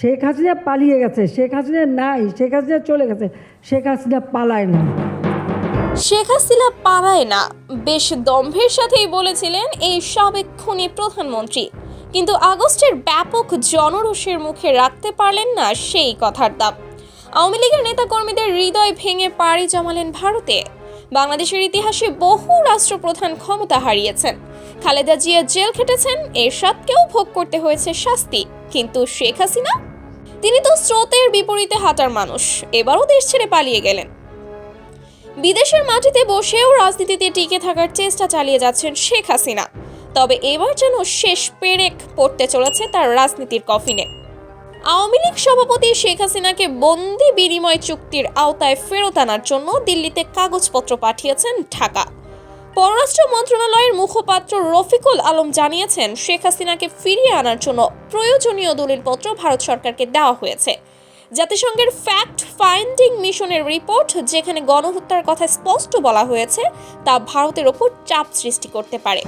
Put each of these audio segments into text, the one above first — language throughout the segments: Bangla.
শেখ হাসিনা পালিয়ে গেছে, শেখ হাসিনা নাই, শেখ হাসিনা চলে গেছে, শেখ হাসিনা পালায় না। শেখ হাসিনা পালায় না, বেশ দম্ভের সাথেই বলেছিলেন এই সাবেক খুনি প্রধানমন্ত্রী। কিন্তু আগস্টের ব্যাপক জনরোষের মুখে রাখতে পারলেন না সেই কথার দাম। আওয়ামী লীগের নেতাকর্মীদের হৃদয় ভেঙে পাড়ি জমালেন ভারতে। বাংলাদেশের ইতিহাসে বহু রাষ্ট্রপ্রধান ক্ষমতা হারিয়েছেন। খালেদা জিয়া জেল খেটেছেন, এরশাদকেও ভোগ করতে হয়েছে শাস্তি। কিন্তু শেখ হাসিনা তিনি তো স্রোতের বিপরীতে হাঁটার মানুষ, এবারও দেশ ছেড়ে পালিয়ে গেলেন। বিদেশের মাটিতে বসেও রাজনীতিতে টিকে থাকার চেষ্টা চালিয়ে যাচ্ছেন শেখ হাসিনা, তবে এবার যেন শেষ পেরেক পড়তে চলেছে তার রাজনীতির কফিনে। আওয়ামী লীগ সভাপতি শেখ হাসিনাকে বন্দি বিনিময় চুক্তির আওতায় ফেরত আনার জন্য দিল্লিতে কাগজপত্র পাঠিয়েছেন ঢাকা। পররাষ্ট্র মন্ত্রণালয়ের মুখপাত্র রফিকুল আলম জানিয়েছেন, শেখ হাসিনাকে ফিরিয়ে আনার জন্য প্রয়োজনীয় দলিলপত্র ভারত সরকারকে দেওয়া হয়েছে। জাতিসংঘের ফ্যাক্ট ফাইন্ডিং মিশনের রিপোর্ট, যেখানে গণহত্যার কথা স্পষ্ট বলা হয়েছে, তা ভারতের ওপর চাপ সৃষ্টি করতে পারে।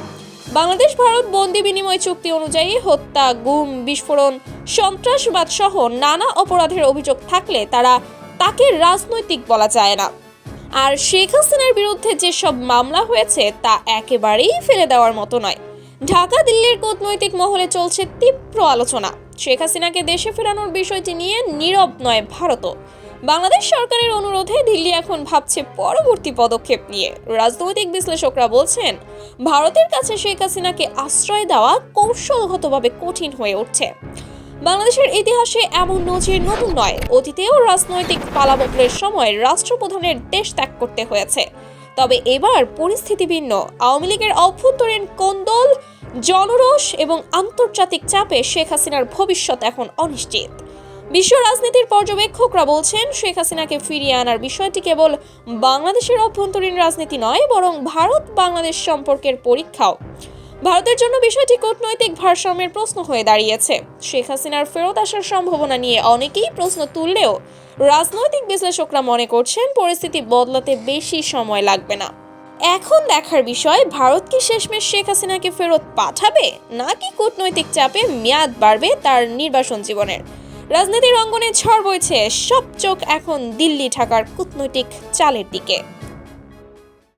বাংলাদেশ, ভারত বন্দি বিনিময় চুক্তি অনুযায়ী হত্যা, গুম, বিস্ফোরণ, সন্ত্রাসবাদ সহ নানা অপরাধের অভিযোগ থাকলে তারা তাকে রাজনৈতিক বলা যায় না। আর শেখ হাসিনার বিরুদ্ধে যেসব মামলা হয়েছে, তা একেবারেই ফেলে দেওয়ার মতো নয়। ঢাকা, দিল্লির কূটনৈতিক মহলে চলছে তীব্র আলোচনা। শেখ হাসিনাকে দেশে ফেরানোর বিষয়টি নিয়ে নীরব নয় ভারতও। বাংলাদেশ সরকারের অনুরোধে দিল্লি এখন ভাবছে পরবর্তী পদক্ষেপ নিয়ে। রাজনৈতিক বিশ্লেষকরা বলছেন, ভারতের কাছে শেখ হাসিনাকে আশ্রয় দেওয়া কৌশলগতভাবে কঠিন হয়ে উঠছে। বাংলাদেশের ইতিহাসে এমন নজির নতুন নয়। অতীতেও রাজনৈতিক পালাবদলের সময় রাষ্ট্রপ্রধানের দেশ ত্যাগ করতে হয়েছে। তবে এবার পরিস্থিতি ভিন্ন। আওয়ামী লীগের অভ্যন্তরীণ কোন্দল, জনরোষ এবং আন্তর্জাতিক চাপে শেখ হাসিনার ভবিষ্যৎ এখন অনিশ্চিত। বিশ্ব রাজনীতির পর্যবেক্ষকরা বলছেন, শেখ হাসিনাকে ফিরিয়ে আনার বিষয়টি কেবল বাংলাদেশের অভ্যন্তরীণ রাজনীতি নয়, বরং ভারত বাংলাদেশ সম্পর্কের পরীক্ষাও। ভারতের জন্য বিষয়টি কূটনৈতিক ভারসাম্যের প্রশ্ন হয়ে দাঁড়িয়েছে। শেখ হাসিনার ফেরত আসার সম্ভাবনা নিয়ে অনেকেই প্রশ্ন তুললেও রাজনৈতিক বিশ্লেষকরা মনে করছেন পরিস্থিতি বদলাতে বেশি সময় লাগবে না। এখন দেখার বিষয়, ভারত কি শেষমেশ শেখ হাসিনাকে ফেরত পাঠাবে নাকি কূটনৈতিক চাপে মেয়াদ বাড়বে তার নির্বাসন জীবনের? রাজনীতির অঙ্গনে ঝড় বইছে, সব চোখ এখন দিল্লি ঢাকার কূটনৈতিক চালের দিকে।